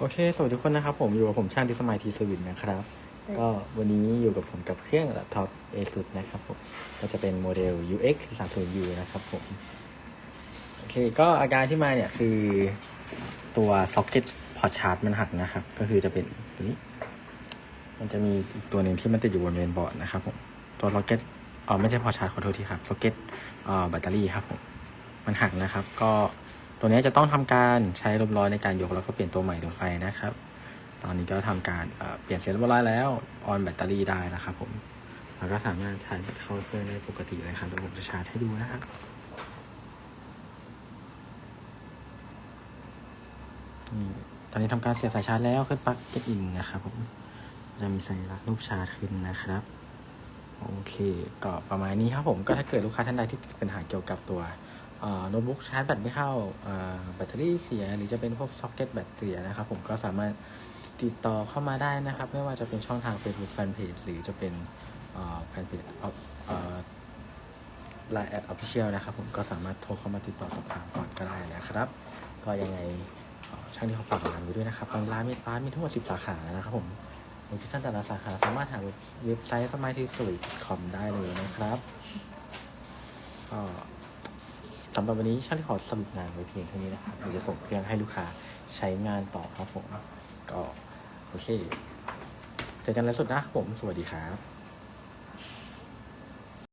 โอเค สวัสดีทุกคนนะครับ ผมอยู่กับผมช่างดิสมัยทีสวินนะครับ ก็วันนี้อยู่กับผมกับเครื่องแล็ปท็อป ASUS นะครับผม ก็จะเป็นโมเดล UX 30U นะครับผม โอเค ก็อาการที่มาเนี่ยคือตัวซ็อกเก็ตพอร์ตชาร์จมันหักนะครับ ก็คือจะเป็นตัวนี้ มันจะมีอีกตัวหนึ่งที่มันติดอยู่บนเมนบอร์ดนะครับผม ตัวล็อกเก็ตอ๋อไม่ใช่พอร์ตชาร์จขอโทษทีครับล็อกเก็ตอ่าแบตเตอรี่ครับผม มันหักนะครับ ก็ ตัวนี้จะต้องทำการใช้ลมร้อนในการยกแล้วก็เปลี่ยนตัวใหม่ลงไปนะครับ ตอนนี้ก็ทำการเปลี่ยนเสร็จเรียบร้อยแล้วออนแบตเตอรี่ได้นะครับผมแล้วก็สามารถชาร์จเข้าเครื่องได้ปกติเลยครับเดี๋ยวผมจะชาร์จให้ดูนะครับตอนนี้ทำการเสียบสายชาร์จแล้วขึ้นปลั๊กเก็ตอินนะครับผมจะมีสัญลักษณ์รูปชาร์จขึ้นนะครับ โอเค ก็ประมาณนี้ครับผมก็ถ้าเกิดลูกค้าท่านใดที่ติดปัญหาเกี่ยวกับตัว โน้ตบุ๊กชาร์จแบตไม่เข้าแบตเตอรี่เสียหรือจะเป็นพวกซ็อกเก็ตแบตเสียนะครับผมก็สามารถติดต่อเข้ามาได้นะครับ ไม่ว่าจะเป็นช่องทาง Facebook Fanpage หรือจะเป็นแฟนเพจไลน์แอดออฟฟิเชียลนะครับผมก็สามารถโทรเข้ามาติดต่อสอบถามก่อนก็ได้นะครับ ก็ยังไงช่างที่เขาฝากร้านไว้ด้วยนะครับทางร้านมีร้านมีทั้งหมด 10 สาขานะครับผมโลเคชั่นแต่ละสาขาสามารถหาเว็บไซต์สมัยที่สวยคอมได้เลยนะครับก็ สำหรับวันนี้ช่างที่ขอสรุปงานไว้เพียงเท่านี้นะครับเดี๋ยวจะส่งเครื่องให้ลูกค้าใช้งานต่อครับผม ก็โอเค เจอกันแล้วสุดนะผม สวัสดีครับ